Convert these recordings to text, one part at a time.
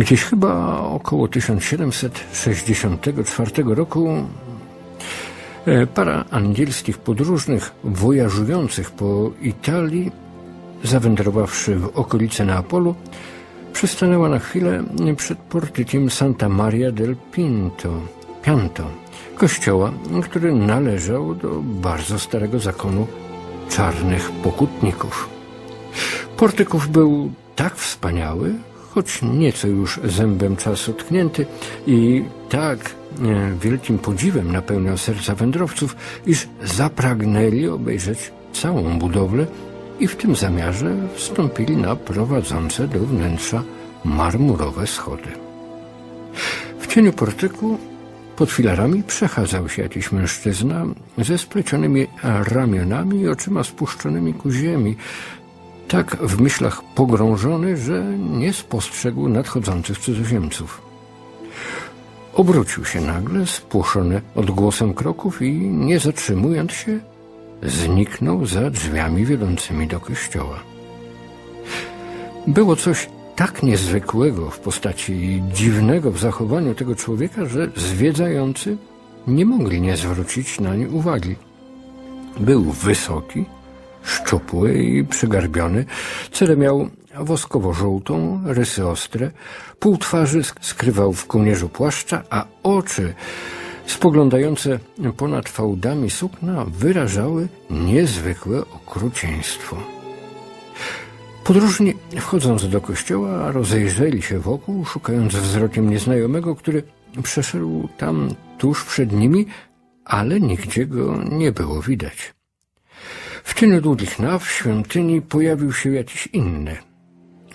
Gdzieś chyba około 1764 roku e, para angielskich podróżnych wojażujących po Italii, zawędrowawszy w okolice Neapolu, przystanęła na chwilę przed portykiem Santa Maria del Pinto, Pianto, kościoła, który należał do bardzo starego zakonu czarnych pokutników. Portyków był tak wspaniały, choć nieco już zębem czasu tknięty i tak e, wielkim podziwem napełniał serca wędrowców, iż zapragnęli obejrzeć całą budowlę i w tym zamiarze wstąpili na prowadzące do wnętrza marmurowe schody. W cieniu portyku pod filarami przechadzał się jakiś mężczyzna ze splecionymi ramionami i oczyma spuszczonymi ku ziemi, tak w myślach pogrążony, że nie spostrzegł nadchodzących cudzoziemców. Obrócił się nagle, spłoszony odgłosem kroków i, nie zatrzymując się, zniknął za drzwiami wiodącymi do kościoła. Było coś tak niezwykłego w postaci dziwnego w zachowaniu tego człowieka, że zwiedzający nie mogli nie zwrócić nań uwagi. Był wysoki, szczupły i przygarbiony, cele miał woskowo-żółtą, rysy ostre, pół twarzy sk- skrywał w kołnierzu płaszcza, a oczy spoglądające ponad fałdami sukna wyrażały niezwykłe okrucieństwo. Podróżni, wchodząc do kościoła, rozejrzeli się wokół, szukając wzrokiem nieznajomego, który przeszedł tam tuż przed nimi, ale nigdzie go nie było widać. W cieniu długich naw w świątyni pojawił się jakiś inny.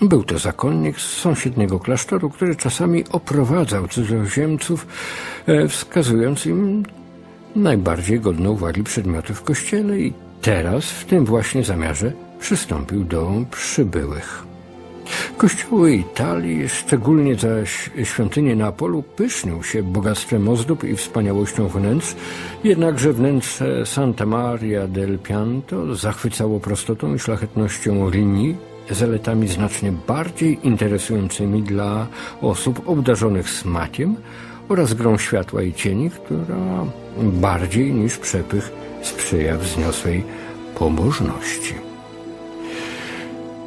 Był to zakonnik z sąsiedniego klasztoru, który czasami oprowadzał cudzoziemców, e, wskazując im najbardziej godne uwagi przedmioty w kościele i teraz w tym właśnie zamiarze przystąpił do przybyłych. Kościoły Italii, szczególnie zaś świątynie Neapolu, pysznił się bogactwem ozdób i wspaniałością wnętrz, jednakże wnętrze Santa Maria del Pianto zachwycało prostotą i szlachetnością linii, zaletami znacznie bardziej interesującymi dla osób obdarzonych smakiem oraz grą światła i cieni, która bardziej niż przepych sprzyja wzniosłej pobożności.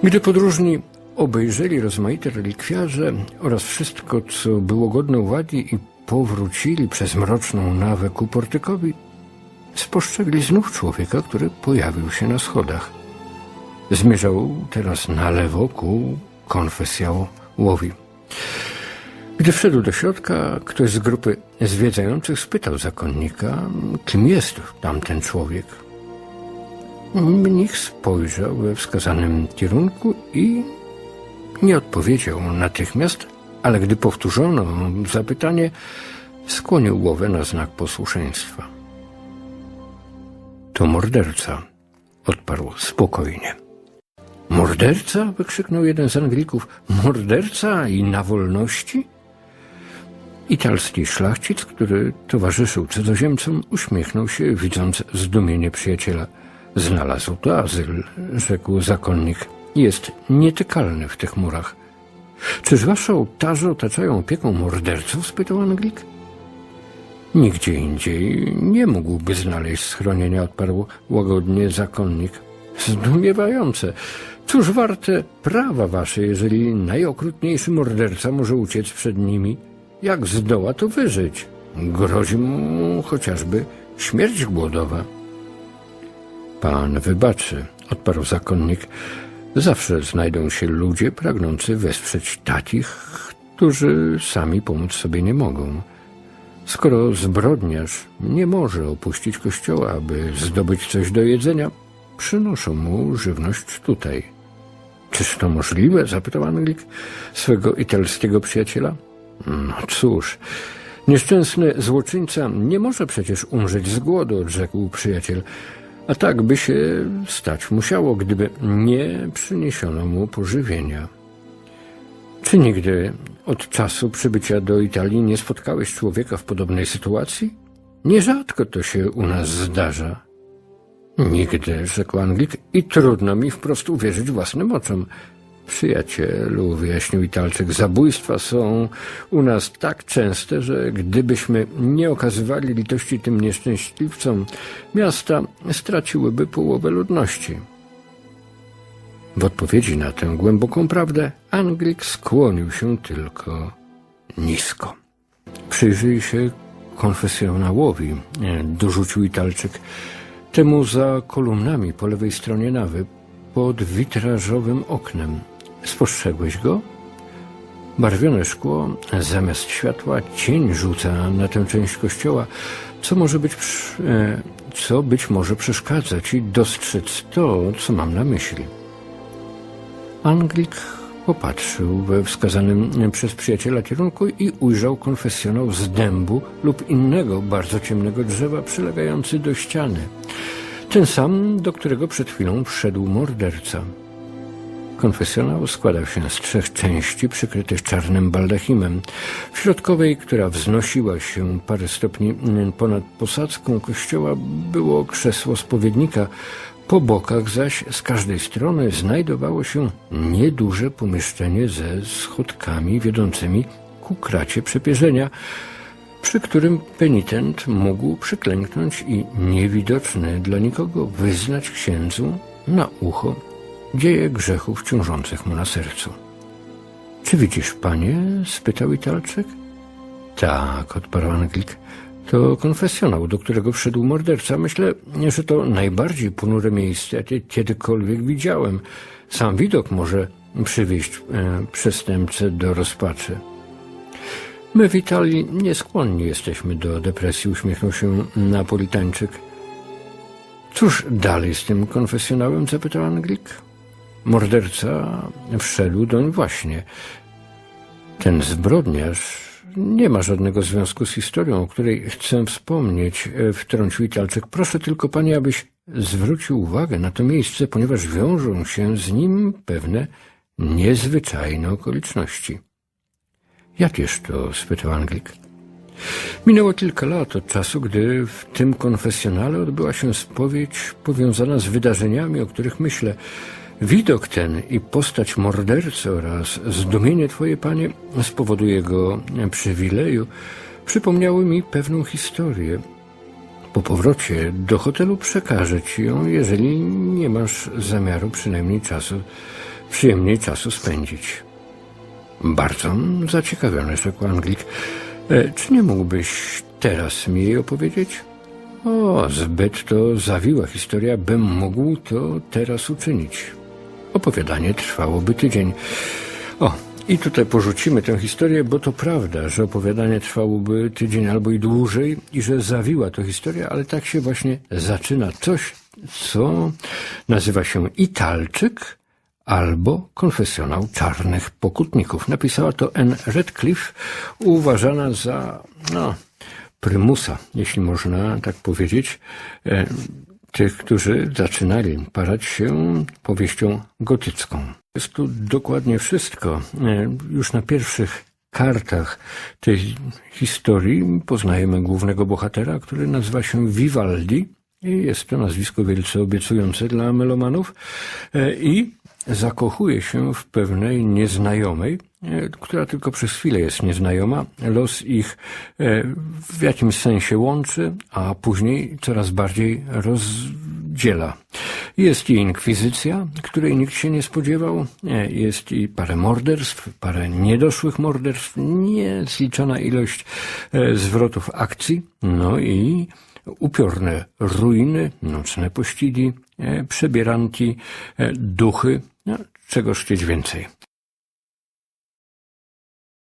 Gdy podróżni obejrzeli rozmaite relikwiarze oraz wszystko, co było godne uwagi i powrócili przez mroczną nawę ku portykowi, spostrzegli znów człowieka, który pojawił się na schodach. Zmierzał teraz na lewo ku konfesjałowi. Gdy wszedł do środka, ktoś z grupy zwiedzających spytał zakonnika, kim jest tamten człowiek. Mnich spojrzał we wskazanym kierunku i nie odpowiedział natychmiast, ale gdy powtórzono zapytanie, skłonił głowę na znak posłuszeństwa. To morderca, odparł spokojnie. Morderca? wykrzyknął jeden z Anglików. Morderca i na wolności? Italski szlachcic, który towarzyszył cudzoziemcom, uśmiechnął się, widząc zdumienie przyjaciela. Znalazł to azyl, rzekł zakonnik. Jest nietykalny w tych murach. Czyż wasze ołtarze otaczają opieką morderców? spytał Anglik. Nigdzie indziej nie mógłby znaleźć schronienia, odparł łagodnie zakonnik. Zdumiewające. Cóż warte prawa wasze, jeżeli najokrutniejszy morderca może uciec przed nimi? Jak zdoła to wyżyć? Grozi mu chociażby śmierć głodowa. Pan wybaczy, odparł zakonnik. Zawsze znajdą się ludzie pragnący wesprzeć takich, którzy sami pomóc sobie nie mogą. Skoro zbrodniarz nie może opuścić kościoła, aby zdobyć coś do jedzenia, przynoszą mu żywność tutaj. Czyż to możliwe? zapytał Anglik swego italskiego przyjaciela. No cóż, nieszczęsny złoczyńca nie może przecież umrzeć z głodu, odrzekł przyjaciel. A tak by się stać musiało, gdyby nie przyniesiono mu pożywienia. Czy nigdy od czasu przybycia do Italii nie spotkałeś człowieka w podobnej sytuacji? Nierzadko to się u nas zdarza. Nigdy, rzekł Anglik, i trudno mi wprost uwierzyć własnym oczom. Przyjacielu, wyjaśnił Italczyk, zabójstwa są u nas tak częste, że gdybyśmy nie okazywali litości tym nieszczęśliwcom, miasta straciłyby połowę ludności. W odpowiedzi na tę głęboką prawdę Anglik skłonił się tylko nisko. Przyjrzyj się konfesjonałowi, e, dorzucił Italczyk, temu za kolumnami po lewej stronie nawy, pod witrażowym oknem. Spostrzegłeś go? Barwione szkło, zamiast światła, cień rzuca na tę część kościoła, co może być, e, co być może przeszkadzać i dostrzec to, co mam na myśli. Anglik popatrzył we wskazanym przez przyjaciela kierunku i ujrzał konfesjonał z dębu lub innego bardzo ciemnego drzewa przylegający do ściany. Ten sam, do którego przed chwilą wszedł morderca. Konfesjonał składał się z trzech części przykrytych czarnym baldachimem. W środkowej, która wznosiła się parę stopni ponad posadzką kościoła, było krzesło spowiednika. Po bokach zaś z każdej strony znajdowało się nieduże pomieszczenie ze schodkami wiodącymi ku kracie przepierzenia, przy którym penitent mógł przyklęknąć i niewidoczny dla nikogo wyznać księdzu na ucho dzieje grzechów ciążących mu na sercu. Czy widzisz, panie? spytał Italczyk. Tak, odparł Anglik. To konfesjonał, do którego wszedł morderca. Myślę, że to najbardziej ponure miejsce, jakie kiedykolwiek widziałem. Sam widok może przywieść e, przestępcę do rozpaczy. My w Italii nieskłonni jesteśmy do depresji, uśmiechnął się Napolitańczyk. Cóż dalej z tym konfesjonałem? zapytał Anglik. Morderca wszedł doń właśnie. Ten zbrodniarz nie ma żadnego związku z historią, o której chcę wspomnieć, e, wtrącił Italczyk. Proszę tylko, panie, abyś zwrócił uwagę na to miejsce, ponieważ wiążą się z nim pewne niezwyczajne okoliczności. Jakież to? spytał Anglik. Minęło kilka lat od czasu, gdy w tym konfesjonale odbyła się spowiedź powiązana z wydarzeniami, o których myślę. Widok ten i postać mordercy oraz zdumienie Twoje, Panie, z powodu jego przywileju przypomniały mi pewną historię. Po powrocie do hotelu przekażę Ci ją, jeżeli nie masz zamiaru przynajmniej czasu, przyjemniej czasu spędzić. Bardzo zaciekawiony, rzekł Anglik. E, czy nie mógłbyś teraz mi jej opowiedzieć? O, zbyt to zawiła historia, bym mógł to teraz uczynić. Opowiadanie trwałoby tydzień. O, i tutaj porzucimy tę historię, bo to prawda, że opowiadanie trwałoby tydzień albo i dłużej i że zawiła to historia, ale tak się właśnie zaczyna coś, co nazywa się Italczyk albo Konfesjonał Czarnych Pokutników. Napisała to Anne Radcliffe, uważana za, no, prymusa, jeśli można tak powiedzieć, e, tych, którzy zaczynali parać się powieścią gotycką. Jest tu dokładnie wszystko. E, Już na pierwszych kartach tej historii poznajemy głównego bohatera, który nazywa się Vivaldi. I jest to nazwisko wielce obiecujące dla melomanów. E, I zakochuje się w pewnej nieznajomej, e, która tylko przez chwilę jest nieznajoma. Los ich e, w jakimś sensie łączy, a później coraz bardziej rozdziela. Jest i inkwizycja, której nikt się nie spodziewał. Jest i parę morderstw, parę niedoszłych morderstw, niezliczona ilość zwrotów akcji, no i upiorne ruiny, nocne pościgi, e, przebieranki, e, duchy, no, czego chcieć więcej.